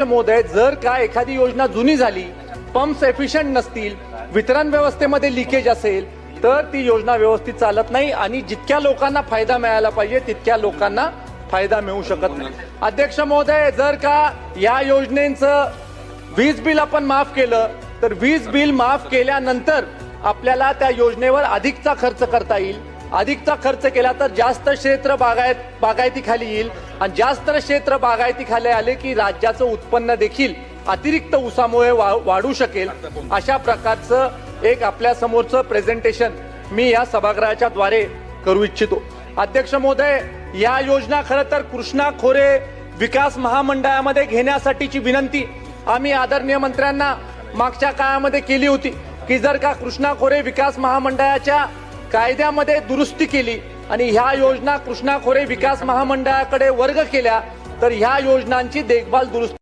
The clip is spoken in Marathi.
मोदय जर का एखादी योजना जुनी झाली पंप्स एफिशियंट नसतील वितरण व्यवस्थेमध्ये लिकेज असेल तर ती योजना व्यवस्थित चालत नाही आणि जितक्या लोकांना फायदा मिळायला पाहिजे तितक्या लोकांना फायदा मिळू शकत नाही. अध्यक्ष महोदय जर का या योजनेचं वीज बिल आपण माफ केलं तर वीज बिल माफ केल्यानंतर आपल्याला त्या योजनेवर अधिकचा खर्च करता येईल. अधिकचा खर्च केला तर जास्त क्षेत्र बागायत बागायतीखाली येईल. आणि जास्त क्षेत्र बागायतीखाली आले की राज्याचं उत्पन्न देखील अतिरिक्त ऊसामुळे वा- वाढू शकेल. अशा प्रकारचं एक आपल्या समोरचं प्रेझेंटेशन मी या सभागृहाच्या द्वारे करू इच्छितो. अध्यक्ष महोदय या योजना खरं तर कृष्णा खोरे विकास महामंडळामध्ये घेण्यासाठीची विनंती आम्ही आदरणीय मंत्र्यांना मागच्या काळामध्ये केली होती की जर का कृष्णा खोरे विकास महामंडळाच्या कायद्यामध्ये दुरुस्ती केली आणि ह्या योजना कृष्णा खोरे विकास महामंडळाकडे वर्ग केल्या तर ह्या योजनांची देखभाल दुरुस्ती